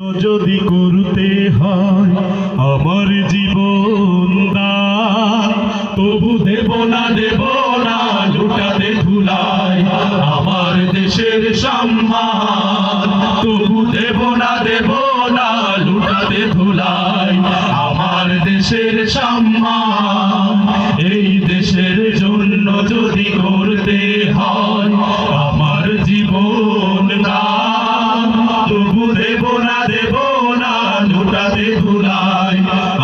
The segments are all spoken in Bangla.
যদি করতে হয় আমার জীবন তবু দেব না দেব না, লুটাতে ধুলায় আমার দেশের সম্মান। তবু দেব না দেব না, লুটাতে ধুলায় আমার দেশের সম্মান। এই দেশের জন্য যদি করতে হয় আমার জীবন না দেব না, লুটাতে ধুলাই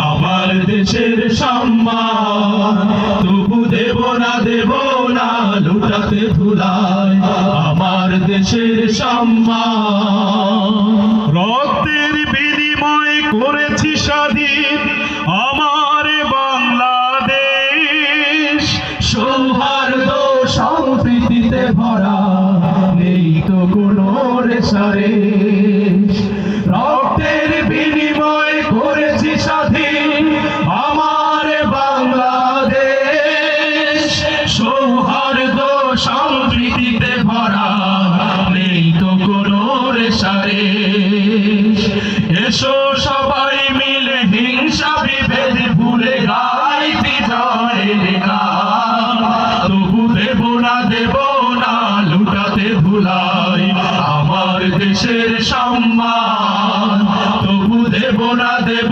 আমার দেশের সম্মান। তবু দেব না দেব না, লুটাতে ধুলাই আমার দেশের সম্মান। রক্তের বিনিময় করেছি স্বাধীন আমার বাংলাদেশ। সৌহার্দ্য সম্প্রীতিতে ভরা নেই তো কোনো রেশারে। এসো সবাই মিলে হিংসা বিভেদ ভুলে গাই বিজয়ের গান তবু দেব না দেব না, লুটাতে ভুলাই আমার দেশের সম্মান। তবু দেব না, দেব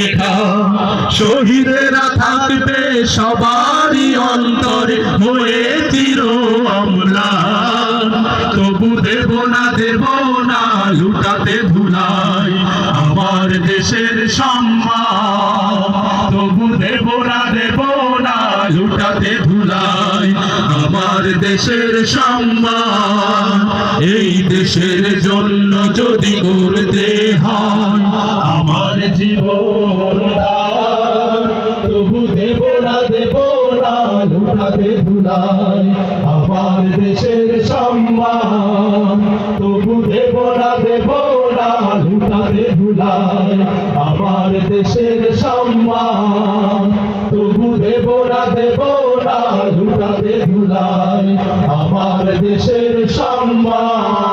শহীদেরা থাকবে সবারই অন্তরে হয়ে চির অম্লান তবু দেব না দেব না, লুটাতে ধুলাই আমার দেশের সম্মান। তবু দেব না দেব না, লুটাতে ধুলাই আমার দেশের সম্মান। এই দেশের জন্য যদি করতে হয়, আমার জীবন আমার দেশের সম্মান। তবু দেব না দেব না লুটাতে ভুলাই আমার দেশের সম্মান। তবু দেব না দেব না লুটাতে ভুলাই আমার দেশের সম্মান।